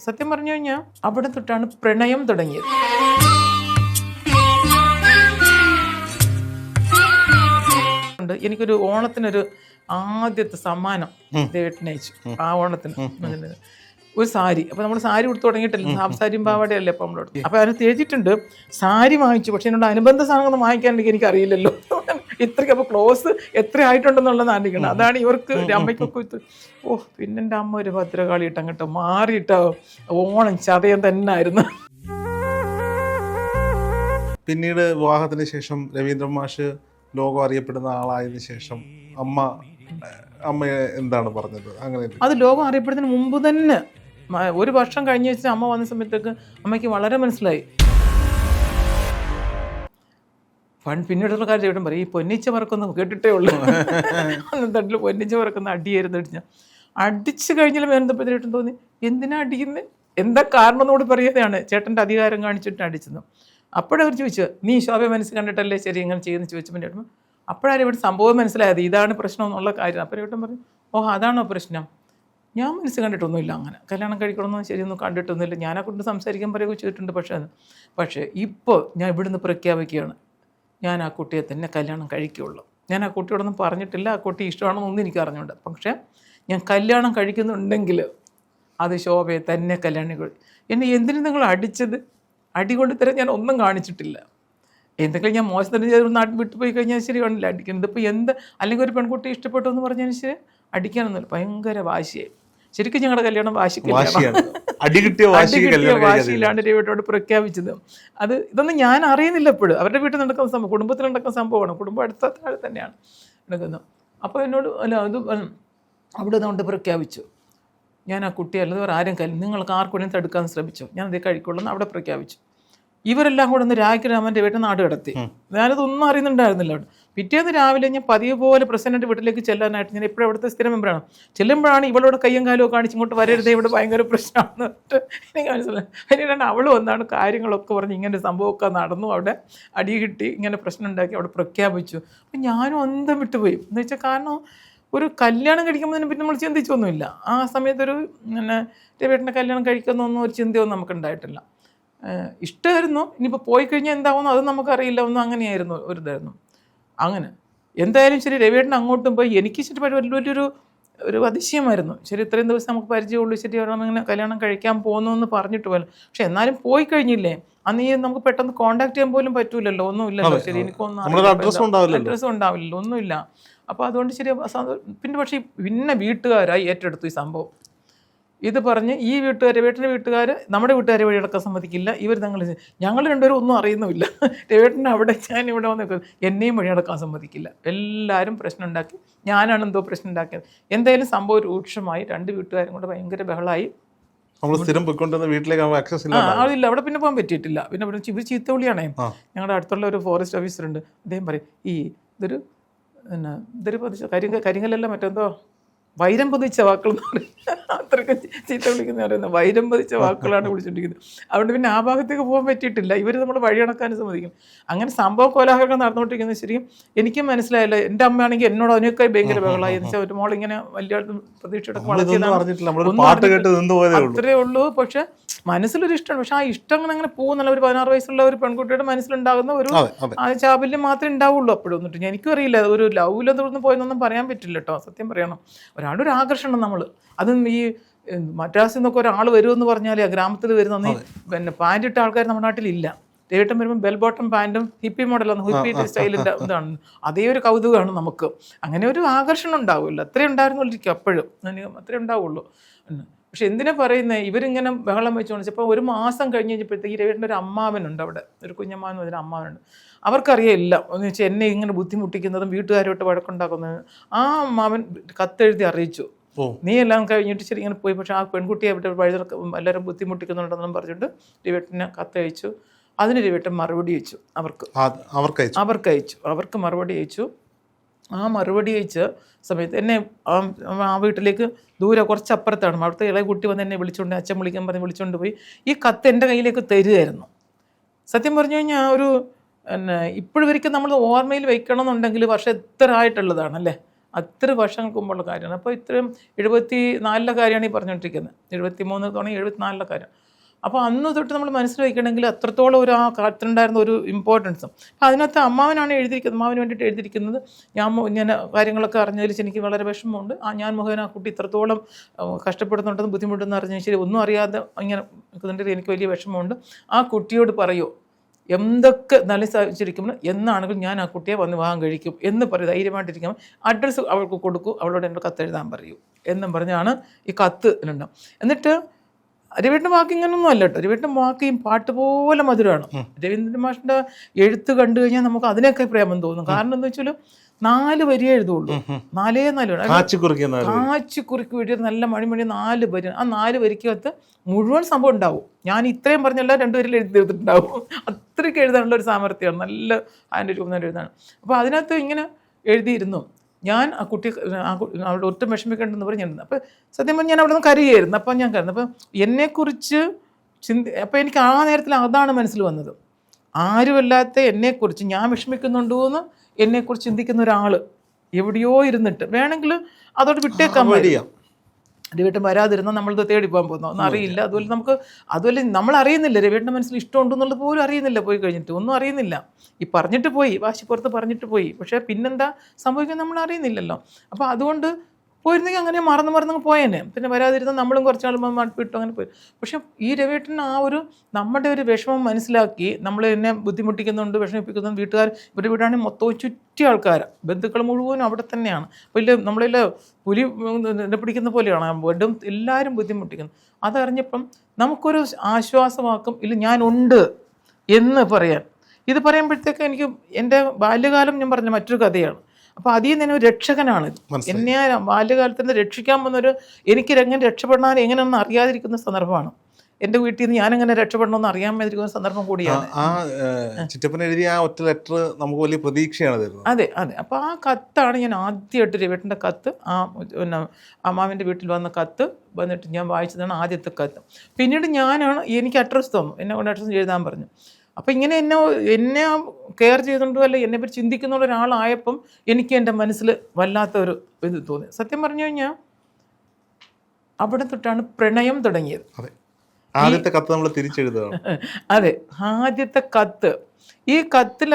സത്യം പറഞ്ഞു കഴിഞ്ഞാൽ അവിടെ തൊട്ടാണ് പ്രണയം തുടങ്ങിയത്. എനിക്കൊരു ഓണത്തിനൊരു ആദ്യത്തെ സമ്മാനം ദേവേട്ടനെ അയച്ചു ആ ഓണത്തിന്. ഒരു സാരി. അപ്പോൾ നമ്മൾ സാരി കൊടുത്തു തുടങ്ങിയിട്ടില്ല. ഹാഫ് സാരിയും പാവാടയല്ലേ അപ്പോൾ നമ്മളോട് അപ്പോൾ അതിന് തേച്ചിട്ടുണ്ട്. സാരി വാങ്ങിച്ചു. പക്ഷേ എന്നോട് അനുബന്ധ സാധനങ്ങളൊന്നും വാങ്ങിക്കാനുണ്ടെങ്കിൽ എനിക്ക് അറിയില്ലല്ലോ ഇത്രയ്ക്ക് അപ്പോൾ ക്ലോസ് എത്ര ആയിട്ടുണ്ടെന്നുള്ളത് ആണ്ടിക്കണം അതാണ് ഇവർക്ക് അമ്മയ്ക്കൊക്കെ ഇത് ഓ പിന്നെ എന്റെ അമ്മ ഒരു ഭദ്രകാളി ഇട്ടം കേട്ടോ മാറിയിട്ടോ. ഓണം ചതയം തന്നെ ആയിരുന്നു പിന്നീട് വിവാഹത്തിന് ശേഷം രവീന്ദ്രൻ മാഷ് ലോകം അറിയപ്പെടുന്ന ആളായതിനു ശേഷം അമ്മ അമ്മയെ എന്താണ് പറഞ്ഞത്? അങ്ങനെ അത് ലോകം അറിയപ്പെടുന്നതിന് മുമ്പ് തന്നെ ഒരു വർഷം കഴിഞ്ഞ വെച്ചാൽ അമ്മ വന്ന സമയത്തേക്ക് അമ്മയ്ക്ക് വളരെ മനസ്സിലായി. പണ്ട് പിന്നീടുള്ള കാര്യം ചേട്ടൻ പറയും ഈ പൊന്നിച്ച പറക്കൊന്നും കേട്ടിട്ടേ ഉള്ളൂ. അന്ന് തട്ടിൽ പൊന്നിച്ച പറക്കുന്ന അടിയായിരുന്നു അടിച്ച അടിച്ചു കഴിഞ്ഞാൽ വേണ്ടപ്പോൾ ചേട്ടൻ തോന്നി? എന്തിനാ അടിക്കുന്നത് എന്താ കാരണം എന്നോട് പറയുന്നതാണ് ചേട്ടന്റെ അധികാരം കാണിച്ചിട്ട് അടിച്ചത്. അപ്പോഴവർ ചോദിച്ചു നീ ശോഭ മനസ്സ് കണ്ടിട്ടല്ലേ ശരി ഇങ്ങനെ ചെയ്യുന്നു ചോദിച്ചപ്പോൾ ചേട്ടൻ അപ്പോഴാണ് ഇവിടെ സംഭവം മനസ്സിലായത്. ഇതാണ് പ്രശ്നം എന്നുള്ള കാര്യം. അപ്പോൾ ഇവിടെ പറഞ്ഞു ഓ അതാണോ പ്രശ്നം? ഞാൻ മനസ്സ് കണ്ടിട്ടൊന്നുമില്ല അങ്ങനെ. കല്യാണം കഴിക്കണമെന്ന് ശരിയൊന്നും കണ്ടിട്ടൊന്നുമില്ല. ഞാനെ കൊണ്ട് സംസാരിക്കാൻ പറയുക ചെയ്തിട്ടുണ്ട്. പക്ഷേ പക്ഷേ ഇപ്പോൾ ഞാൻ ഇവിടുന്ന് പ്രഖ്യാപിക്കുകയാണ്. ഞാൻ ആ കുട്ടിയെ തന്നെ കല്യാണം കഴിക്കുകയുള്ളൂ ഞാൻ ആ കുട്ടിയോടൊന്നും പറഞ്ഞിട്ടില്ല. ആ കുട്ടി ഇഷ്ടമാണെന്നൊന്നും എനിക്ക് അറിഞ്ഞുണ്ട് പക്ഷേ ഞാൻ കല്യാണം കഴിക്കുന്നുണ്ടെങ്കിൽ അത് ശോഭയെ തന്നെ കല്യാണം എന്നെ എന്തിനു നിങ്ങൾ അടിച്ചത്? അടി കൊണ്ട് തരാൻ ഞാൻ ഒന്നും കാണിച്ചിട്ടില്ല. എന്തെങ്കിലും ഞാൻ മോശം തന്നെ ചെയ്ത് നാട്ടിൽ വിട്ടു പോയി കഴിഞ്ഞാൽ ശരി വേണില്ല അടിക്കുന്നത് ഇപ്പോൾ എന്ത്? അല്ലെങ്കിൽ ഒരു പെൺകുട്ടി ഇഷ്ടപ്പെട്ടു എന്ന് പറഞ്ഞതിന് ശരി അടിക്കാനൊന്നുമില്ല. ഭയങ്കര വാശിയായി. ശരിക്കും ഞങ്ങളുടെ കല്യാണം വാശി കല്യാണം വാശിയിലാണ് രവിയോട് പ്രഖ്യാപിച്ചത്. അത് ഇതൊന്നും ഞാൻ അറിയുന്നില്ല എപ്പോഴും. അവരുടെ വീട്ടിൽ നടക്കുന്ന സംഭവം കുടുംബത്തിൽ നടക്കുന്ന സംഭവമാണ്. കുടുംബം അടുത്ത താഴെ തന്നെയാണ് നടക്കുന്നത്. അപ്പോൾ എന്നോട് അല്ല അത് അവിടെ നിന്നുകൊണ്ട് പ്രഖ്യാപിച്ചു. ഞാൻ ആ കുട്ടി അല്ലാതെ വേറെ ആരും കല്ല് നിങ്ങൾക്ക് ആർക്കും തടുക്കാൻ ശ്രമിച്ചു? ഞാൻ അതേ കഴിക്കുള്ളൂ എന്ന് അവിടെ പ്രഖ്യാപിച്ചു. ഇവരെല്ലാം കൂടെ ഒന്ന് രാജരാമന്റെ വീട്ടിൽ നാട് കടത്തി. ഞാനതൊന്നും അറിയുന്നുണ്ടായിരുന്നില്ല. അവിടെ പിറ്റേന്ന് രാവിലെ ഞാൻ പതിവ് പോലെ പ്രസിഡന്റ് വീട്ടിലേക്ക് ചെല്ലാനായിട്ട് ഞാൻ ഇപ്പോഴും അവിടുത്തെ സ്ഥിരം മെമ്പറാണ് ചെല്ലുമ്പോഴാണ് ഇവളോട് കയ്യും കാലും കാണിച്ച് ഇങ്ങോട്ട് വരരുതേ ഇവിടെ ഭയങ്കര പ്രശ്നമാണെന്ന് എനിക്ക് മനസ്സിലായി പിന്നീടാണ് അവൾ വന്നാണ് കാര്യങ്ങളൊക്കെ പറഞ്ഞ് ഇങ്ങനെ സംഭവമൊക്കെ നടന്നു. അവിടെ അടി കിട്ടി ഇങ്ങനെ പ്രശ്നം ഉണ്ടാക്കി അവിടെ പ്രഖ്യാപിച്ചു. അപ്പം ഞാനും അന്തം വിട്ടുപോയി എന്ന് വെച്ചാൽ കാരണം ഒരു കല്യാണം കഴിക്കുമ്പോൾ പിന്നെ നമ്മൾ ചിന്തിച്ചൊന്നുമില്ല. ആ സമയത്തൊരു പിന്നെ രവേട്ടനെ കല്യാണം കഴിക്കുന്നൊന്നും ഒരു ചിന്തയൊന്നും നമുക്ക് ഉണ്ടായിട്ടില്ല ഇഷ്ടമായിരുന്നു. ഇനിയിപ്പോൾ പോയി കഴിഞ്ഞാൽ എന്താവുമെന്നോ അത് നമുക്കറിയില്ല. ഒന്നും അങ്ങനെയായിരുന്നു ഒരു ഇതായിരുന്നു അങ്ങനെ. എന്തായാലും ശരി രവിയേട്ടൻ അങ്ങോട്ടും പോയി. എനിക്ക് ശരി വലിയ വലിയൊരു ഒരു അതിശയമായിരുന്നു. ശരി ഇത്രയും ദിവസം നമുക്ക് പരിചയമുള്ളൂ. ശരി ഇങ്ങനെ കല്യാണം കഴിക്കാൻ പോകുന്നു എന്ന് പറഞ്ഞിട്ട് പോലും പക്ഷെ എന്നാലും പോയി കഴിഞ്ഞില്ലേ? അന്ന് ഈ നമുക്ക് പെട്ടെന്ന് കോൺടാക്ട് ചെയ്യാൻ പോലും പറ്റൂലല്ലോ. ഒന്നുമില്ലല്ലോ. ശരി എനിക്കൊന്നും അഡ്രസ്സും ഉണ്ടാവില്ലല്ലോ. ഒന്നുമില്ല. അപ്പോൾ അതുകൊണ്ട് ശരി പിന്നെ പക്ഷേ പിന്നെ വീട്ടുകാരായി ഏറ്റെടുത്തു ഈ സംഭവം. ഇത് പറഞ്ഞ് ഈ വീട്ടുകാർ രവേട്ടന്റെ വീട്ടുകാർ നമ്മുടെ വീട്ടുകാരെ വഴി അടക്കം സമ്മതിക്കില്ല. ഇവർ തങ്ങൾ ഞങ്ങൾ രണ്ടുപേരും ഒന്നും അറിയുന്നുമില്ല. രവേട്ടൻ അവിടെ ഞാൻ ഇവിടെ വന്ന് നിൽക്കുന്നത് എന്നെയും വഴി അടക്കാൻ സമ്മതിക്കില്ല. എല്ലാവരും പ്രശ്നം ഉണ്ടാക്കി. ഞാനാണ് എന്തോ പ്രശ്നം ഉണ്ടാക്കിയത്. എന്തായാലും സംഭവം രൂക്ഷമായി. രണ്ട് വീട്ടുകാരും കൂടെ ഭയങ്കര ബഹളമായി നമ്മൾ സ്ഥിരം പോയിക്കൊണ്ടിരുന്ന വീട്ടിലേക്ക് ആക്സസ് ഇല്ല ആളില്ല അവിടെ പിന്നെ പോകാൻ പറ്റിയിട്ടില്ല. പിന്നെ ഇവിടെ ഇവർ ചീത്തവിളിയാണേ. ഞങ്ങളുടെ അടുത്തുള്ള ഒരു ഫോറസ്റ്റ് ഓഫീസർ ഉണ്ട്. അദ്ദേഹം പറയും ഈ ഇതൊരു പിന്നെ ഇതൊരു പതിച്ച കരിങ്ക കരിങ്കലല്ല മറ്റെന്തോ? വൈരം പതിച്ച വാക്കുകൾ എന്ന് പറയുന്നത് അത്രയ്ക്ക് ചീത്ത വിളിക്കുന്ന പറയുന്നത് വൈരം പതിച്ച വാക്കുകളാണ് വിളിച്ചുകൊണ്ടിരിക്കുന്നത് അതുകൊണ്ട് പിന്നെ ആ ഭാഗത്തേക്ക് പോകാൻ പറ്റിയിട്ടില്ല. ഇവർ നമ്മൾ വഴി അടക്കാൻ സമ്മതിക്കും. അങ്ങനെ സംഭവം കോലാഹലങ്ങൾ നടന്നുകൊണ്ടിരിക്കുന്നത് ശരിക്കും എനിക്കും മനസ്സിലായില്ല. എന്റെ അമ്മയാണെങ്കിൽ എന്നോട് അതിനൊക്കെ ഭയങ്കര ബഹളമായി. എന്ന് വെച്ചാൽ ഒരു മോൾ ഇങ്ങനെ വലിയ പ്രതീക്ഷയോടെ നമ്മളിതൊന്നും വളർത്തിയതാണ്. അറിഞ്ഞിട്ടില്ല. നമ്മളൊരു പാട്ട് കേട്ട് അറിഞ്ഞിട്ടില്ല. പോയതേ ഉള്ളൂ. അത്രേ ഉള്ളൂ. പക്ഷെ മനസ്സിലൊരു ഇഷ്ടമാണ് പക്ഷെ ആ ഇഷ്ടം അങ്ങനെ അങ്ങനെ പോകുന്നുള്ള ഒരു പതിനാറ് വയസ്സുള്ള ഒരു പെൺകുട്ടിയുടെ മനസ്സിലുണ്ടാകുന്ന ഒരു ആ ചാബല്യം മാത്രമേ ഉണ്ടാവുള്ളൂ അപ്പോഴും എന്നിട്ട് എനിക്കും അറിയില്ല. ഒരു ലവിൽ തുടർന്ന് പോയെന്നൊന്നും പറയാൻ പറ്റില്ല കേട്ടോ. സത്യം പറയണം. ഒരാളുടെ ഒരു ആകർഷണം നമ്മൾ അതും ഈ മദ്രാസിൽ നിന്നൊക്കെ ഒരാൾ വരുമെന്ന് പറഞ്ഞാൽ ഗ്രാമത്തിൽ വരുന്ന പിന്നെ പാന്റ് ഇട്ട ആൾക്കാർ നമ്മുടെ നാട്ടിലില്ല. തേട്ടം വരുമ്പോൾ ബെൽ ബോട്ടം പാന്റും ഹിപ്പി മോഡലാണ് ഹിപ്പി സ്റ്റൈലിന്റെ ഇതാണ്. അതേ ഒരു കൗതുകമാണ് നമുക്ക്. അങ്ങനെ ഒരു ആകർഷണം ഉണ്ടാവില്ല. അത്രേ ഉണ്ടായിരുന്നുള്ളിരിക്കും അപ്പോഴും. അത്രേ ഉണ്ടാവുള്ളൂ. പക്ഷെ എന്തിനാ പറയുന്നത് ഇവരിങ്ങനെ ബഹളം വെച്ചുകൊണ്ട് ഇപ്പോൾ ഒരു മാസം കഴിഞ്ഞ് കഴിഞ്ഞപ്പോഴത്തേക്ക് ഈ രവിയുടെ ഒരു അമ്മാവനുണ്ട് അവിടെ. ഒരു കുഞ്ഞമ്മാവൻ എന്ന് പറഞ്ഞ അമ്മാവനുണ്ട് അവർക്കറിയില്ല എന്ന് വെച്ചാൽ എന്നെ ഇങ്ങനെ ബുദ്ധിമുട്ടിക്കുന്നതും വീട്ടുകാരോട്ട് വഴക്കുണ്ടാക്കുന്നതും. ആ അമ്മാവൻ കത്തെഴുതി അറിയിച്ചു. നീ എല്ലാം കഴിഞ്ഞിട്ട് ശരി ഇങ്ങനെ പോയി. പക്ഷെ ആ പെൺകുട്ടിയെ അവിടെ വഴുതർക്ക് എല്ലാവരും ബുദ്ധിമുട്ടിക്കുന്നുണ്ടെന്നും പറഞ്ഞിട്ട് രവിയേട്ടനെ കത്തയച്ചു. അതിന് രവീട്ടൻ മറുപടി അയച്ചു അവർക്ക്. അവർക്ക് അയച്ചു അവർക്ക് മറുപടി അയച്ചു. ആ മറുപടി അയച്ച സമയത്ത് എന്നെ ആ വീട്ടിലേക്ക് ദൂരെ കുറച്ച് അപ്പുറത്താണ് അവിടുത്തെ ഇളയ കുട്ടി വന്ന് എന്നെ വിളിച്ചുകൊണ്ട് അച്ഛൻ വിളിക്കാൻ പറഞ്ഞ് വിളിച്ചുകൊണ്ട് പോയി. ഈ കത്ത് എന്റെ കയ്യിലേക്ക് തരുമായിരുന്നു സത്യം പറഞ്ഞു കഴിഞ്ഞാൽ ഒരു പിന്നെ ഇപ്പോഴൊരിക്കും നമ്മൾ ഓർമ്മയിൽ വെക്കണം എന്നുണ്ടെങ്കിൽ വർഷം എത്ര ആയിട്ടുള്ളതാണ് അല്ലേ? അത്ര വർഷങ്ങൾക്ക് മുമ്പുള്ള കാര്യമാണ്. അപ്പോൾ ഇത്രയും എഴുപത്തി നാലിലെ കാര്യമാണ് ഈ പറഞ്ഞുകൊണ്ടിരിക്കുന്നത്. എഴുപത്തി മൂന്ന് തുടങ്ങി എഴുപത്തിനാലിലെ കാര്യം അപ്പോൾ അന്ന് തൊട്ട് നമ്മൾ മനസ്സിൽ വയ്ക്കണമെങ്കിൽ അത്രത്തോളം ഒരു ആ കാലത്തിനുണ്ടായിരുന്ന ഒരു ഇമ്പോർട്ടൻസും അപ്പം അതിനകത്ത് അമ്മാവനാണ് എഴുതിയിരിക്കുന്നത്. അമ്മാവിന് വേണ്ടിയിട്ട് എഴുതിയിരിക്കുന്നത്. ഞാൻ ഇങ്ങനെ കാര്യങ്ങളൊക്കെ അറിഞ്ഞതിൽ എനിക്ക് വളരെ വിഷമമുണ്ട്. ആ ഞാൻ മുഖേന ആ കുട്ടി ഇത്രത്തോളം കഷ്ടപ്പെടുന്നുണ്ടെന്ന് ബുദ്ധിമുട്ടെന്ന് അറിഞ്ഞാൽ ശരി ഒന്നും അറിയാതെ ഇങ്ങനെ നിൽക്കുന്നുണ്ടെങ്കിൽ എനിക്ക് വലിയ വിഷമമുണ്ട്. ആ കുട്ടിയോട് പറയൂ എന്തൊക്കെ നല്ല സാധിച്ചിരിക്കുമ്പോൾ എന്നാണെങ്കിലും ഞാൻ ആ കുട്ടിയെ വന്ന് വാങ്ങാൻ കഴിക്കും എന്ന് പറയും. ധൈര്യമായിട്ടിരിക്കുമ്പോൾ അഡ്രസ്സ് അവൾക്ക് കൊടുക്കൂ. അവളോട് എന്റെ കത്ത് എഴുതാൻ പറയൂ എന്നും പറഞ്ഞാണ് ഈ കത്ത് ഉണ്ടാവും എന്നിട്ട് രവീട്ടിന്റെ വാക്ക് ഇങ്ങനൊന്നും അല്ല കേട്ടോ. രവീട്ടിന്റെ വാക്ക് ഈ പാട്ട് പോലെ മധുരമാണ് രവീന്ദ്രൻ മാഷിന്റെ എഴുത്ത് കണ്ടു കഴിഞ്ഞാൽ നമുക്ക് അതിനൊക്കെ പ്രേമം തോന്നും. കാരണം എന്താ വെച്ചാൽ നാല് വരിയേ എഴുതുള്ളൂ. നാലേ നാല് കാച്ചു കുറുക്കി വേണ്ടി നല്ല മണിമണി നാല് വരി. ആ നാല് വരിക്കകത്ത് മുഴുവൻ സംഭവം ഉണ്ടാവും. ഞാൻ ഇത്രയും പറഞ്ഞല്ല രണ്ടുപേരിൽ എഴുതി തീർത്തിട്ടുണ്ടാവും. അത്രയ്ക്ക് എഴുതാനുള്ള ഒരു സാമർഥ്യമാണ്. നല്ല അതിന്റെ രൂപം തന്നെ എഴുതാണ് അപ്പോൾ അതിനകത്ത് ഇങ്ങനെ എഴുതിയിരുന്നു. ഞാൻ ആ കുട്ടി ആ അവളുടെ ഒട്ടും വിഷമിക്കണ്ടെന്ന് പറഞ്ഞിരുന്നു അപ്പോൾ സത്യം പറഞ്ഞാൽ ഞാൻ അവിടെ നിന്ന് കരയായിരുന്നു. അപ്പം ഞാൻ കരുതുന്നു അപ്പം എന്നെക്കുറിച്ച് ചിന്തി അപ്പോൾ എനിക്ക് ആ നേരത്തിൽ അതാണ് മനസ്സിൽ വന്നത്. ആരുമല്ലാത്ത എന്നെക്കുറിച്ച് ഞാൻ വിഷമിക്കുന്നുണ്ടോ എന്ന് എന്നെക്കുറിച്ച് ചിന്തിക്കുന്ന ഒരാൾ എവിടെയോ ഇരുന്നിട്ട് വേണമെങ്കിൽ അതോട് വിട്ടേക്കാൻ മതി. രവിയേട്ടൻ വരാതിരുന്നാൽ നമ്മളിത് തേടി പോകാൻ പോകുന്നു? ഒന്നും അറിയില്ല. അതുപോലെ നമുക്ക് അതുപോലെ നമ്മൾ അറിയുന്നില്ല. രവിയേട്ടന്റെ മനസ്സിൽ ഇഷ്ടമുണ്ടെന്നുള്ളത് പോലും അറിയുന്നില്ല. പോയി കഴിഞ്ഞിട്ട് ഒന്നും അറിയുന്നില്ല. ഈ പറഞ്ഞിട്ട് പോയി വാശിപ്പുറത്ത് പറഞ്ഞിട്ട് പോയി. പക്ഷേ പിന്നെന്താ സംഭവിക്കുന്നത് നമ്മൾ അറിയുന്നില്ലല്ലോ. അപ്പോൾ അതുകൊണ്ട് പോയിരുന്നെങ്കിൽ അങ്ങനെ മറന്ന് മറന്ന് പോയേനെ. പിന്നെ വരാതിരുന്ന നമ്മളും കുറച്ച് നാൾ വിട്ടു അങ്ങനെ പോയി. പക്ഷെ ഈ രവിയേട്ടൻ ആ ഒരു നമ്മുടെ ഒരു വിഷമം മനസ്സിലാക്കി നമ്മൾ എന്നെ ബുദ്ധിമുട്ടിക്കുന്നുണ്ട് വിഷമിപ്പിക്കുന്നുണ്ട് വീട്ടുകാർ ഇവരുടെ വീടാണെങ്കിൽ മൊത്തവും ചുറ്റി ആൾക്കാരാണ് ബന്ധുക്കൾ മുഴുവനും അവിടെ തന്നെയാണ്. ഇല്ല നമ്മളില്ല പുലി പിടിക്കുന്ന പോലെയാണ്. വീണ്ടും എല്ലാവരും ബുദ്ധിമുട്ടിക്കുന്നു. അതറിഞ്ഞപ്പം നമുക്കൊരു ആശ്വാസമാക്കും ഇല്ല ഞാനുണ്ട് എന്ന് പറയാൻ. ഇത് പറയുമ്പോഴത്തേക്ക് എനിക്ക് എന്റെ ബാല്യകാലം ഞാൻ പറഞ്ഞ മറ്റൊരു കഥയാണ്. അപ്പോൾ അതിൽ നിന്ന് ഒരു രക്ഷകനാണ്. എന്നെ ബാല്യകാലത്ത് നിന്ന് രക്ഷിക്കാൻ വന്നൊരു എനിക്ക് എങ്ങനെ രക്ഷപ്പെടാൻ എങ്ങനെയൊന്നും അറിയാതിരിക്കുന്ന സന്ദർഭമാണ്. എന്റെ വീട്ടിൽ നിന്ന് എങ്ങനെ രക്ഷപ്പെടണമെന്ന് അറിയാൻ വേണ്ടിയിരിക്കുന്ന സന്ദർഭം കൂടിയാണ്. ആ ചിറ്റപ്പൻ എഴുതിയ ആ ഒറ്റ ലെറ്റർ നമുക്ക് വലിയ പ്രതീക്ഷയാണ് തരുന്നത്. അതെ അതെ. അപ്പോൾ ആ കത്താണ് ഞാൻ ആദ്യമായിട്ട് രവിയേട്ടന്റെ കത്ത് ആ പിന്നെ അമ്മാവിന്റെ വീട്ടിൽ വന്ന കത്ത് വന്നിട്ട് ഞാൻ വായിച്ചതാണ് ആദ്യത്തെ കത്ത്. പിന്നീട് ഞാനാണ് എനിക്ക് അഡ്രസ്സ് തന്നു. എന്നെ കൊണ്ട് അഡ്രസ്സ് എഴുതാൻ പറഞ്ഞു. അപ്പോൾ ഇങ്ങനെ എന്നെ എന്നെ കെയർ ചെയ്തുകൊണ്ടോ അല്ല എന്നെ പറ്റി ചിന്തിക്കുന്ന ഒരാളായപ്പം എനിക്ക് എന്റെ മനസ്സിൽ വല്ലാത്തൊരു ഇത് തോന്നി. സത്യം പറഞ്ഞു കഴിഞ്ഞാൽ അവിടെ തൊട്ടാണ് പ്രണയം തുടങ്ങിയത്. അതെ. ആദ്യത്തെ കത്ത് നമ്മൾ തിരിച്ചെഴുതുകയാണ്. അതെ. ആദ്യത്തെ കത്ത്. ഈ കത്തിൽ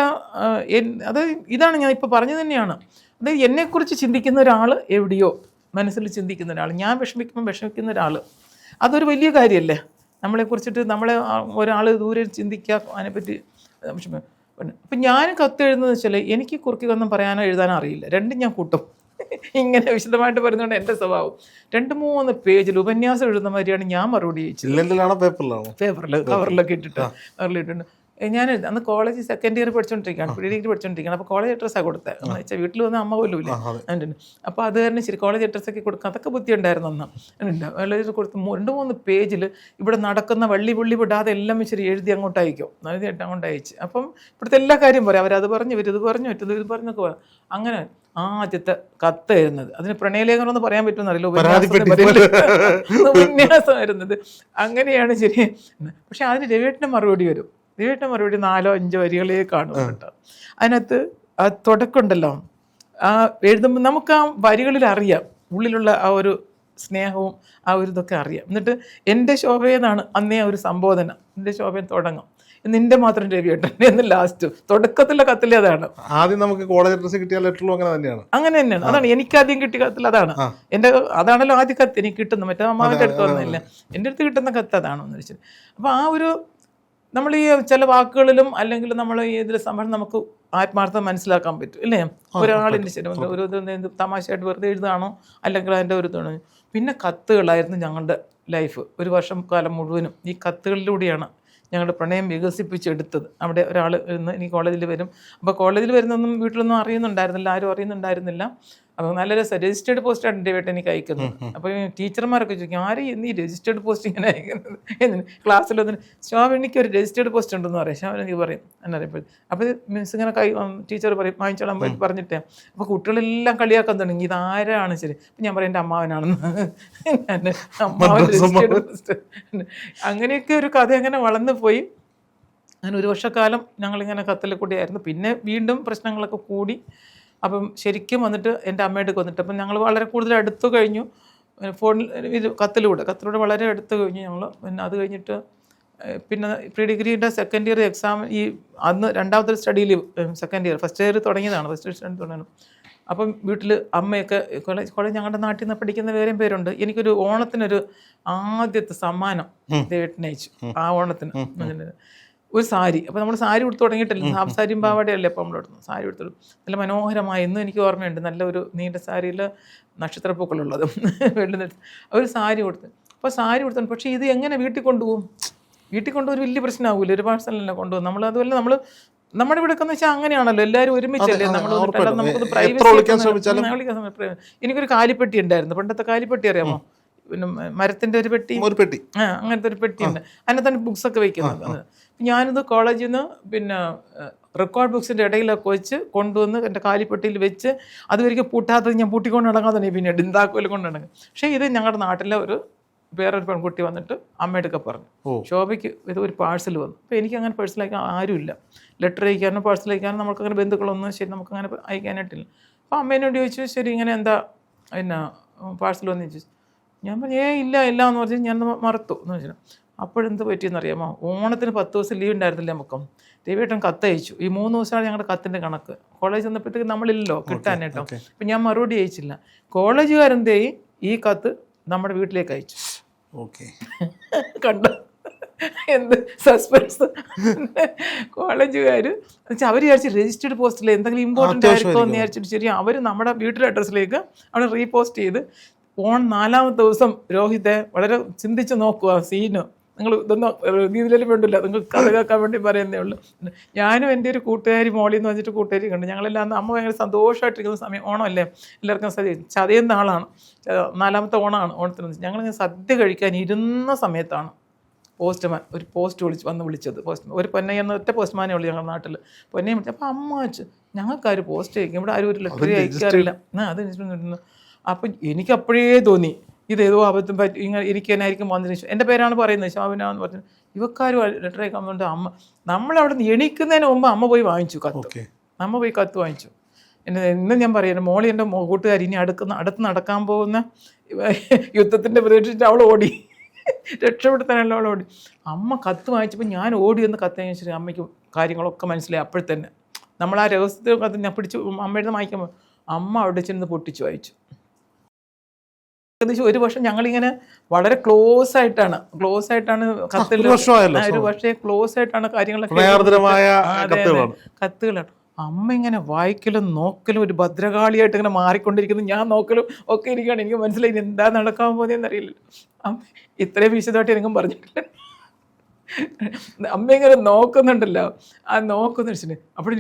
അത് ഇതാണ് ഞാൻ ഇപ്പോൾ പറഞ്ഞു തന്നെയാണ്. അത് എന്നെക്കുറിച്ച് ചിന്തിക്കുന്ന ഒരാൾ എവിടെയോ മനസ്സിൽ ചിന്തിക്കുന്ന ഒരാൾ ഞാൻ വിഷമിക്കുമ്പോൾ വിഷമിക്കുന്ന ഒരാൾ അതൊരു വലിയ കാര്യമല്ലേ നമ്മളെക്കുറിച്ചിട്ട് നമ്മളെ ഒരാൾ ദൂരെ ചിന്തിക്കുക അതിനെപ്പറ്റി പറ്റി അപ്പം ഞാൻ കത്ത് എഴുതുന്നത് വെച്ചാൽ എനിക്ക് കുറുക്കിക്കൊന്നും പറയാനോ എഴുതാനോ അറിയില്ല. രണ്ടും ഞാൻ കൂട്ടും. ഇങ്ങനെ വിശദമായിട്ട് പറയുന്നതുകൊണ്ട് എന്റെ സ്വഭാവം. രണ്ട് മൂന്ന് പേജിൽ ഉപന്യാസം എഴുതുന്ന മാതിരിയാണ് ഞാൻ മറുപടി ചോദിച്ചത്. ചില്ലൻഡിലാണോ പേപ്പറിലാണോ? പേപ്പറിൽ കവറിലൊക്കെ ഇട്ടിട്ട് ഏ, ഞാൻ അന്ന് കോളേജ് സെക്കൻഡ് ഇയർ പഠിച്ചുകൊണ്ടിരിക്കുകയാണ് പ്രീ ഡിഗ്രി പഠിച്ചുകൊണ്ടിരിക്കുകയാണ് അപ്പോൾ കോളേജ് അഡ്രസ്സാണ് കൊടുത്തത്. എന്ന് വെച്ചാൽ വീട്ടിൽ വന്ന അമ്മ പോലും ഇല്ല അപ്പോൾ അത് തന്നെ ശരി കോളേജ് അഡ്രസ്സൊക്കെ കൊടുക്കാം അതൊക്കെ ബുദ്ധി ഉണ്ടായിരുന്നു അന്ന് ഉണ്ട് കോളേജ് കൊടുത്ത് രണ്ട് മൂന്ന് പേജിൽ ഇവിടെ നടക്കുന്ന വള്ളി പുള്ളി വിടാതെ എല്ലാം ഇച്ചിരി എഴുതി അങ്ങോട്ട് അയക്കും. നല്ല അങ്ങോട്ട് അയച്ച്. അപ്പം ഇവിടുത്തെ എല്ലാ കാര്യം പറയാം. അവരത് പറഞ്ഞു ഇവരിത് പറഞ്ഞു മറ്റത് ഇത് പറഞ്ഞൊക്കെ അങ്ങനെ ആദ്യത്തെ കത്ത് എഴുതുന്നത് അതിന് പ്രണയലേഖനം എന്ന് പറയാൻ പറ്റുമെന്നറിയില്ല പരാതിപ്പെട്ടി. ഉപന്യാസം വരുന്നത്. അങ്ങനെയാണ് ശരി പക്ഷെ അതിന് രവിയേട്ടന്റെ മറുപടി വരും. രവിയേട്ടന്റെ മറുപടി നാലോ അഞ്ചോ വരികളേ കാണും കേട്ടോ അതിനകത്ത് ആ തുടക്കമുണ്ടല്ലോ. ആ എഴുതുമ്പോൾ നമുക്ക് ആ വരികളിൽ അറിയാം. ഉള്ളിലുള്ള ആ ഒരു സ്നേഹവും ആ ഒരു ഇതൊക്കെ അറിയാം. എന്നിട്ട് എന്റെ ശോഭയെന്നാണ് അന്നേ ആ ഒരു സംബോധന. എന്റെ ശോഭയും തുടങ്ങും. നിന്റെ മാത്രം രവിയേട്ടൻ. എന്ന് ലാസ്റ്റ് തുടക്കത്തിലെ കത്തിലെ അതാണ്. ആദ്യം നമുക്ക് കോളേജ് അഡ്രസ് കിട്ടിയ ലെറ്ററിലും അങ്ങനെ തന്നെയാണ്. അങ്ങനെ തന്നെയാണ്. അതാണ് എനിക്ക് ആദ്യം കിട്ടിയ കത്തിൽ അതാണ്. എന്റെ അതാണല്ലോ ആദ്യ കത്ത്. എനിക്ക് കിട്ടുന്നത്. മറ്റേ അമ്മാവിന്റെ അടുത്ത് വന്നില്ല. എന്റെ അടുത്ത് കിട്ടുന്ന കത്ത് അതാണോ എന്ന് വെച്ചാൽ അപ്പോൾ ആ ഒരു നമ്മൾ ഈ ചില വാക്കുകളിലും അല്ലെങ്കിൽ നമ്മൾ ഈ ഇതിൽ സംഭാഷണം നമുക്ക് ആത്മാർത്ഥം മനസ്സിലാക്കാൻ പറ്റും അല്ലേ ഒരാളിന്റെ ശരി ഒരു തമാശയായിട്ട് വെറുതെ എഴുതാണോ അല്ലെങ്കിൽ അതിന്റെ ഒരു ഇതാണ്. പിന്നെ കത്തുകളായിരുന്നു ഞങ്ങളുടെ ലൈഫ്. ഒരു വർഷം കാലം മുഴുവനും ഈ കത്തുകളിലൂടെയാണ് ഞങ്ങളുടെ പ്രണയം വികസിപ്പിച്ചെടുത്തത്. അവിടെ ഒരാൾ ഇന്ന് ഇനി കോളേജിൽ വരും. അപ്പോൾ കോളേജിൽ വരുന്നൊന്നും വീട്ടിലൊന്നും അറിയുന്നുണ്ടായിരുന്നില്ല ആരും അറിയുന്നുണ്ടായിരുന്നില്ല. അപ്പോൾ നല്ലൊരു രസം. രജിസ്റ്റേർഡ് ആണ് എന്റെ വീട്ടിൽ എനിക്ക് അയക്കുന്നത് അപ്പോൾ ഈ ടീച്ചർമാരൊക്കെ ചോദിക്കും ആരും ഇന്ന് ഈ രജിസ്റ്റേർഡ് പോസ്റ്റ് ഇങ്ങനെ അയക്കുന്നത് എന്ന് ക്ലാസ്സിലൊന്നും ശോഭ എനിക്ക് ഒരു രജിസ്റ്റേർഡ് പോസ്റ്റ് ഉണ്ടെന്ന് പറയും. ശോഭ എനിക്ക് പറയും എന്നറിയപ്പോൾ അപ്പോൾ മിസ് ഇങ്ങനെ കൈ ടീച്ചർ പറയും വാങ്ങിച്ചോളാൻ പോയി പറഞ്ഞിട്ട്. അപ്പോൾ കുട്ടികളെല്ലാം കളിയാക്കാൻ തുടങ്ങി. ഇതാരാണ് ശരി? അപ്പം ഞാൻ പറയും എന്റെ അമ്മാവനാണെന്ന്. അമ്മാവൻ രജിസ്റ്റേർഡ് പോസ്റ്റ് അങ്ങനെയൊക്കെ ഒരു കഥ അങ്ങനെ വളർന്നു പോയി. അങ്ങനെ ഒരു വർഷക്കാലം ഞങ്ങളിങ്ങനെ കത്തലിൽ കൂടിയായിരുന്നു പിന്നെ വീണ്ടും പ്രശ്നങ്ങളൊക്കെ കൂടി. അപ്പം ശരിക്കും വന്നിട്ട് എന്റെ അമ്മയുടെ വന്നിട്ട് അപ്പം ഞങ്ങൾ വളരെ കൂടുതൽ അടുത്ത് കഴിഞ്ഞു. പിന്നെ ഫോണിൽ ഇത് കത്തിലൂടെ കത്തിലൂടെ വളരെ അടുത്ത് കഴിഞ്ഞു ഞങ്ങൾ. പിന്നെ അത് കഴിഞ്ഞിട്ട് പിന്നെ പ്രീ ഡിഗ്രീന്റെ സെക്കൻഡ് ഇയർ എക്സാം ഈ അന്ന് രണ്ടാമത്തെ സ്റ്റഡിയിൽ leave second year first year തുടങ്ങിയതാണ് ഫസ്റ്റ് ഇയർ തുടങ്ങണം അപ്പം വീട്ടിൽ അമ്മയൊക്കെ കോളേജ് കോളേജ് ഞങ്ങളുടെ നാട്ടിൽ നിന്ന് പഠിക്കുന്ന വേറെയും പേരുണ്ട്. എനിക്കൊരു ഓണത്തിനൊരു ആദ്യത്തെ സമ്മാനം ദൈവത്തിനയച്ചു ആ ഓണത്തിന്. ഒരു സാരി. അപ്പോൾ നമ്മൾ സാരി കൊടുത്തു തുടങ്ങിയിട്ടില്ല? ഹാഫ് സാരിയും പാവാടയല്ലേ അപ്പോൾ നമ്മൾ ഇടുന്നത് സാരി കൊടുത്തു നല്ല മനോഹരമായി ഇന്നും എനിക്ക് ഓർമ്മയുണ്ട്. നല്ലൊരു നീണ്ട സാരിയിൽ നക്ഷത്രപ്പൂക്കളുള്ളതും. വെള്ളുന്ന ഒരു സാരി കൊടുത്ത് അപ്പോൾ സാരി കൊടുത്തു പക്ഷേ ഇത് എങ്ങനെ വീട്ടിൽ കൊണ്ടുപോകും? വീട്ടിൽ കൊണ്ടുപോയി വലിയ പ്രശ്നമാകില്ല ഒരു പാഴ്സലല്ല കൊണ്ടുപോകും നമ്മൾ അതുപോലെ നമ്മൾ നമ്മുടെ ഇവിടെ എന്ന് വെച്ചാൽ അങ്ങനെയാണല്ലോ. എല്ലാവരും ഒരുമിച്ചല്ലേ? നമ്മൾ നമുക്ക് നമുക്കൊന്ന് ശ്രമിച്ചാലും. എനിക്കൊരു കാലിപ്പെട്ടി ഉണ്ടായിരുന്നു. പണ്ടത്തെ കാലിപ്പെട്ടി അറിയാമോ? പിന്നെ മരത്തിന്റെ ഒരു പെട്ടി. ഒരു പെട്ടി. ആ അങ്ങനത്തെ ഒരു പെട്ടിയുണ്ട്. അതിനകത്താണ് ബുക്സ് ഒക്കെ വെക്കുന്നത്. ഞാനിത് കോളേജിൽ നിന്ന് പിന്നെ റെക്കോർഡ് ബുക്സിന്റെ ഇടയിലൊക്കെ വെച്ച് കൊണ്ടുവന്ന് എന്റെ കാലിപ്പെട്ടിയിൽ വെച്ച് അത് ഒരിക്കൽ പൂട്ടാത്തത് ഞാൻ പൂട്ടിക്കൊണ്ട് ഇടങ്ങാതെ തന്നെ പിന്നെ ഡിന്താക്കോലും കൊണ്ട് നടക്കും പക്ഷേ ഇത് ഞങ്ങളുടെ നാട്ടിലെ ഒരു വേറൊരു പെൺകുട്ടി വന്നിട്ട് അമ്മയുടെ പറഞ്ഞു. ശോഭയ്ക്ക് ഇത് ഒരു പാഴ്സൽ വന്നു. അപ്പോൾ എനിക്ക് അങ്ങനെ പാഴ്സൽ അയക്കാൻ ആരുമില്ല. ലെറ്റർ അയക്കാനോ പാഴ്സൽ അയക്കാനോ നമുക്കങ്ങനെ ബന്ധുക്കളൊന്നും ശരി നമുക്കങ്ങനെ അയക്കാനായിട്ടില്ല. അപ്പോൾ അമ്മേനോട് ചോദിച്ചു ശരി ഇങ്ങനെ എന്താ പിന്നെ പാഴ്സൽ വന്നു ചോദിച്ചു ഞാൻ പറഞ്ഞു ഏ ഇല്ല ഇല്ല എന്ന് പറഞ്ഞ് ഞാൻ മറത്തു. എന്ന് വെച്ചാൽ അപ്പോഴെന്ത് പറ്റിയെന്ന് അറിയാമോ ഓണത്തിന് പത്ത് ദിവസം ലീവ് ഉണ്ടായിരുന്നില്ല മുക്കം രവിയേട്ടൻ കത്തയച്ചു. ഈ മൂന്ന് ദിവസമാണ് ഞങ്ങളുടെ കത്തിന്റെ കണക്ക്. കോളേജ് വന്നപ്പോഴത്തേക്ക് നമ്മളില്ലല്ലോ കിട്ടാനായിട്ടോ. അപ്പം ഞാൻ മറുപടി അയച്ചില്ല. കോളേജുകാരെന്തേ ഈ കത്ത് നമ്മുടെ വീട്ടിലേക്ക് അയച്ചു. ഓക്കെ. കണ്ട? എന്ത് സസ്പെൻസ് കോളേജുകാർ വെച്ചാൽ അവർ വിചാരിച്ചു രജിസ്റ്റേഡ് പോസ്റ്റിൽ എന്തെങ്കിലും ഇമ്പോർട്ടന്റ് ആയിരിക്കുമോ എന്ന് വിചാരിച്ചിട്ട് ശരി അവർ നമ്മുടെ വീട്ടിലെ അഡ്രസ്സിലേക്ക് അവിടെ റീപോസ്റ്റ് ചെയ്ത് ഓൺ നാലാമത്തെ ദിവസം രോഹിത്തെ വളരെ ചിന്തിച്ച് നോക്കുക സീന് നിങ്ങൾ ഇതൊന്നും രീതിയിലും വേണ്ടില്ല നിങ്ങൾ കഥ കേൾക്കാൻ വേണ്ടി പറയുന്നേ ഉള്ളൂ. ഞാനും എന്റെ ഒരു കൂട്ടുകാരി മോളി എന്ന് വെച്ചിട്ട് കൂട്ടുകാരി കണ്ടു ഞങ്ങളെല്ലാം അമ്മ ഭയങ്കര സന്തോഷമായിട്ടിരിക്കുന്ന സമയം ഓണമല്ലേ? എല്ലാവർക്കും സദ്യ ചതയുന്ന ആളാണ്. നാലാമത്തെ ഓണമാണ് ഓണത്തിന് ഞങ്ങളിങ്ങനെ സദ്യ കഴിക്കാൻ ഇരുന്ന സമയത്താണ് പോസ്റ്റ്മാൻ ഒരു പോസ്റ്റ് വിളിച്ച് വന്ന് വിളിച്ചത്. പോസ്റ്റ് ഒരു പൊന്നയ്യ എന്ന ഒറ്റ പോസ്റ്റ്മാനെ ഉള്ളു ഞങ്ങളുടെ നാട്ടിൽ പൊന്നയ്യ വിളിച്ചു അപ്പോൾ അമ്മ വെച്ച് ഞങ്ങൾക്കാർ പോസ്റ്റ് അയക്കും ഇവിടെ ആരും ഒരു ലെറ്റർ അയക്കാറില്ല. ആ അത് അപ്പം എനിക്ക് അപ്പോഴേ തോന്നി ഇതേതോ അബദ്ധം പറ്റി ഇങ്ങനെ ഇരിക്കാനായിരിക്കും വന്നതിന് ശേഷം എന്റെ പേരാണ് പറയുന്നത് ശോഭന എന്ന് പറഞ്ഞു ഇവക്കാരും ലെറ്റർ അയക്കാൻ വേണ്ടി അമ്മ നമ്മളവിടെ നിന്ന് എണീക്കുന്നതിന് മുമ്പ് അമ്മ പോയി വാങ്ങിച്ചു കത്ത്. അമ്മ പോയി കത്ത് വാങ്ങിച്ചു. എന്നെ ഇന്ന് ഞാൻ പറയുന്നത് മോളി എന്റെ കൂട്ടുകാർ ഇനി അടുക്കുന്ന അടുത്ത് നടക്കാൻ പോകുന്ന യുദ്ധത്തിന്റെ പ്രതീക്ഷിച്ചിട്ട് അവൾ ഓടി. രക്ഷപ്പെടുത്താനല്ല അവൾ ഓടി. അമ്മ കത്ത് വാങ്ങിച്ചപ്പോൾ ഞാൻ ഓടി എന്ന് കത്ത് വാങ്ങിച്ചിട്ട് അമ്മയ്ക്ക് കാര്യങ്ങളൊക്കെ മനസ്സിലായി അപ്പോഴത്തന്നെ നമ്മൾ ആ രഹസ്യത്തിൽ കത്ത് ഞാൻ പിടിച്ച് അമ്മയുടെ വാങ്ങിക്കുമ്പോൾ അമ്മ അവിടെ ചെന്ന് പൊട്ടിച്ച് വായിച്ചു. ഏകദേശം ഒരു വർഷം ഞങ്ങളിങ്ങനെ വളരെ ക്ലോസ് ആയിട്ടാണ്. ക്ലോസ് ആയിട്ടാണ് കത്തിൽ ഒരു പക്ഷേ ക്ലോസ് ആയിട്ടാണ് കാര്യങ്ങളൊക്കെ കത്തുകൾ. കത്തുകളാണ്. അമ്മ ഇങ്ങനെ വായിക്കലും നോക്കലും ഒരു ഭദ്രകാളിയായിട്ട് ഇങ്ങനെ മാറിക്കൊണ്ടിരിക്കുന്നു. ഞാൻ നോക്കലും ഒക്കെ ഇരിക്കുകയാണ്. എനിക്ക് മനസ്സിലായി എന്താ നടക്കാൻ പോകുന്നതെന്ന് അറിയില്ല. അമ്മ ഇത്രയും വിശദമായിട്ട് എനിക്കും പറഞ്ഞിട്ടില്ല. അമ്മ ഇങ്ങനെ നോക്കുന്നുണ്ടല്ലോ. ആ നോക്കുന്ന വെച്ചിട്ട് അപ്പോൾ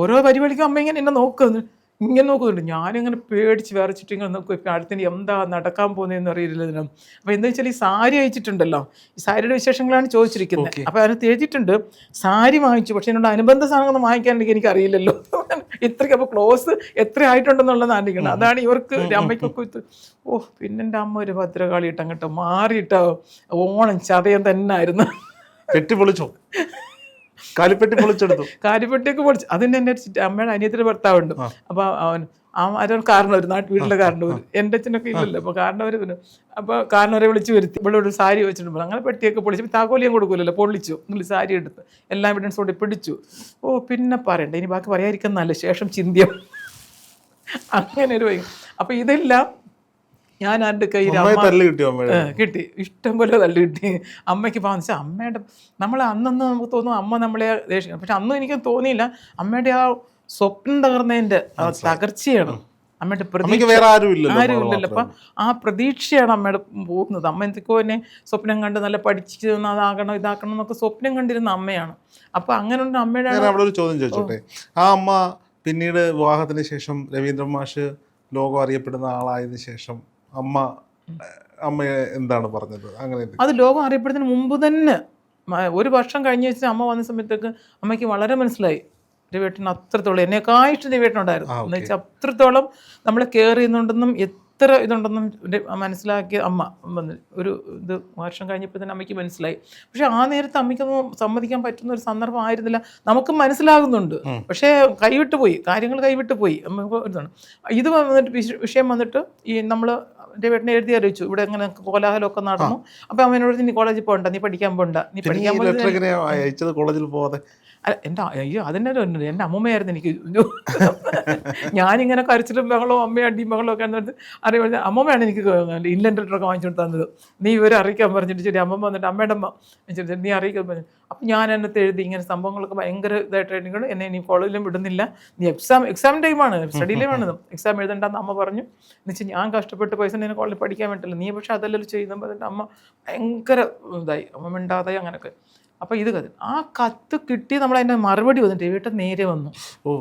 ഓരോ പരിപാടിക്കും അമ്മ ഇങ്ങനെ എന്നെ നോക്കുന്നു ഇങ്ങനെ നോക്കുന്നുണ്ട്. ഞാനിങ്ങനെ പേടിച്ച് വിറച്ചിട്ട് ഇങ്ങനെ നോക്കും. ഇപ്പം അടുത്തിന് എന്താ നടക്കാൻ പോകുന്നതെന്ന് അറിയില്ല ഇതിനും അപ്പോൾ എന്താ വെച്ചാൽ ഈ സാരി അയച്ചിട്ടുണ്ടല്ലോ ഈ സാരിയുടെ വിശേഷങ്ങളാണ് ചോദിച്ചിരിക്കുന്നത്. അപ്പോൾ അതിനകത്ത് എഴുതിയിട്ടുണ്ട് സാരി വാങ്ങിച്ചു. പക്ഷേ എന്നോട് അനുബന്ധ സാധനങ്ങളൊന്നും വാങ്ങിക്കാനെനിക്ക് എനിക്ക് അറിയില്ലല്ലോ ഇത്രയ്ക്ക് അപ്പോൾ ക്ലോസ് എത്ര ആയിട്ടുണ്ടെന്നുള്ളതാണ് അറിയിക്കണം അതാണ് ഇവർക്ക് അമ്മയ്ക്കൊക്കെ ഓ പിന്നെ എന്റെ അമ്മ ഒരു ഭദ്രകാളിയിട്ട് അങ്ങോട്ട് മാറിയിട്ടോ. ഓണം ചതയം തന്നെ ആയിരുന്നു പെട്ടി പൊളിച്ചോ കാലിപ്പെട്ടി പൊളിച്ചെടുത്തു. കാലിപ്പെട്ടിയൊക്കെ പൊളിച്ചു. അതിന് എന്റെ ചിറ്റ- അമ്മയുടെ അനിയത്തിന്റെ ഭർത്താവുണ്ട്. അപ്പോൾ അവൻ അവൻ കാരണം ഒരു നാട്ടിൽ വീട്ടിലെ കാരണം എന്റെ അച്ഛനൊക്കെ ഇല്ലല്ലോ. അപ്പോൾ കാരണവർ ഒരു അപ്പോൾ കാരണവരെ വിളിച്ച് വരുത്തി. ഇവിടെ ഒരു സാരി വെച്ചിട്ടുണ്ട്. അങ്ങനെ പെട്ടിയൊക്കെ പൊളിച്ചു. താക്കോലിയും കൊടുക്കൂലല്ലോ. പൊള്ളിച്ചു എന്നുള്ള സാരി എടുത്ത്. എല്ലാ എവിഡൻസ് കൊണ്ട് പിടിച്ചു. ഓ പിന്നെ പറയണ്ട. ഇനി ബാക്കി പറയാതിരിക്കുന്നല്ലേ ശേഷം ചിന്തിയം. അങ്ങനെ ഒരു വൈ അപ്പോൾ ഇതെല്ലാം ഞാൻ എന്റെ കയ്യിൽ തല്ല് കിട്ടിയോ കിട്ടി. ഇഷ്ടം പോലെ തല്ല് കിട്ടി. അമ്മയ്ക്ക് പാവം. വെച്ചാൽ അമ്മയുടെ നമ്മൾ അന്നന്ന് നമുക്ക് തോന്നും അമ്മ നമ്മളെ ദേഷ്യം പക്ഷെ അന്നും എനിക്ക് തോന്നിയില്ല. അമ്മയുടെ ആ സ്വപ്നം തകർന്നതിന്റെ തകർച്ചയാണ് അമ്മയുടെ പ്രതീക്ഷ. വേറെ ആരും ഇല്ലല്ലോ അപ്പം ആ പ്രതീക്ഷയാണ് അമ്മയുടെ പോകുന്നത്. അമ്മ എന്തൊക്കെയോ എന്നെ സ്വപ്നം കണ്ട് നല്ല പഠിച്ചു അതാകണം ഇതാക്കണം എന്നൊക്കെ സ്വപ്നം കണ്ടിരുന്ന അമ്മയാണ്. അപ്പം അങ്ങനെ ഉണ്ട് അമ്മയുടെ അവിടെ ഒരു ചോദ്യം ചോദിച്ചോട്ടെ? ആ അമ്മ പിന്നീട് വിവാഹത്തിന് ശേഷം രവീന്ദ്രമാഷ് ലോകം അറിയപ്പെടുന്ന ആളായതിനു ശേഷം അമ്മ അമ്മ എന്താണ് പറഞ്ഞത്? അങ്ങനെ അത് ലോകം അറിയപ്പെടുന്നതിന് മുമ്പ് തന്നെ ഒരു വർഷം കഴിഞ്ഞ വെച്ചാൽ അമ്മ വന്ന സമയത്തേക്ക് അമ്മയ്ക്ക് വളരെ മനസ്സിലായി. രവിയേട്ടൻ അത്രത്തോളം എന്നെക്കാൾ ഇഷ്ടം രവിയേട്ടനുണ്ടായിരുന്നു എന്ന് വെച്ചാൽ അത്രത്തോളം നമ്മൾ കെയർ ചെയ്യുന്നുണ്ടെന്നും എത്ര ഇതുണ്ടെന്നും മനസ്സിലാക്കിയ അമ്മ. വന്ന് ഒരു ഇത് വർഷം കഴിഞ്ഞപ്പോൾ തന്നെ അമ്മയ്ക്ക് മനസ്സിലായി. പക്ഷേ ആ നേരത്തെ അമ്മയ്ക്കൊന്നും സമ്മതിക്കാൻ പറ്റുന്ന ഒരു സന്ദർഭം ആയിരുന്നില്ല. നമുക്ക് മനസ്സിലാകുന്നുണ്ട്. പക്ഷേ കൈവിട്ട് പോയി കാര്യങ്ങൾ കൈവിട്ട് പോയി. നമുക്ക് ഇതാണ്. ഇത് വന്നിട്ട് വിഷയം വന്നിട്ട് ഈ നമ്മൾ എന്റെ വീട്ടിനെ എഴുതി അറിയിച്ചു. ഇവിടെ അങ്ങനെ കോലാഹലമൊക്കെ നടന്നു. അപ്പോൾ അവനോട് നീ കോളേജിൽ പോകണ്ട നീ പഠിക്കാൻ പോകണ്ട നീ പഠിക്കാൻ പോകണ്ട അയച്ചത് കോളേജിൽ എന്റെ അയ്യോ അതിന്റെ ഒരു എന്റെ അമ്മമ്മയായിരുന്നു എനിക്ക്. ഞാനിങ്ങനെ കരച്ചിലും ബഹളവും അമ്മയും അടിയും ബഹളവും ഒക്കെ എന്നിട്ട് അറിയുമ്പോൾ അമ്മമ്മയാണ് എനിക്ക് ഇൻലൻഡ് ലെറ്ററൊക്കെ വാങ്ങിച്ചു തന്നത്. നീ ഇവരെ അറിയിക്കാൻ പറഞ്ഞിട്ട് ശരി അമ്മമ്മ വന്നിട്ട് അമ്മയുടെ അമ്മ ചോദിച്ചു നീ അറിയിക്കാൻ പറഞ്ഞു. അപ്പം ഞാൻ എന്നത്തെ എഴുതി ഇങ്ങനെ സംഭവങ്ങളൊക്കെ ഭയങ്കര ഇതായിട്ടായിരുന്നു എന്നെ ഇനി കോളേജിലും വിടുന്നില്ല. നീ എക്സാം എക്സാം ടൈമാണ് സ്റ്റഡി ലൈമാണ് എക്സാം എഴുതണ്ടെന്ന് അമ്മ പറഞ്ഞു. എന്നുവെച്ചാൽ ഞാൻ കഷ്ടപ്പെട്ട് പൈസ നിന്നെ കോളേജിൽ പഠിക്കാൻ പറ്റില്ല നീ പക്ഷേ അതല്ലല്ലോ ചെയ്യുമ്പോൾ അതിന്റെ അമ്മ ഭയങ്കര ഇതായി. അമ്മ മിണ്ടാതായി അങ്ങനെയൊക്കെ. അപ്പോൾ ഇത് കത്ത് ആ കത്ത് കിട്ടി നമ്മൾ അതിന്റെ മറുപടി വന്നിട്ട് വീട്ടിൽ നേരെ വന്നു. ഓ.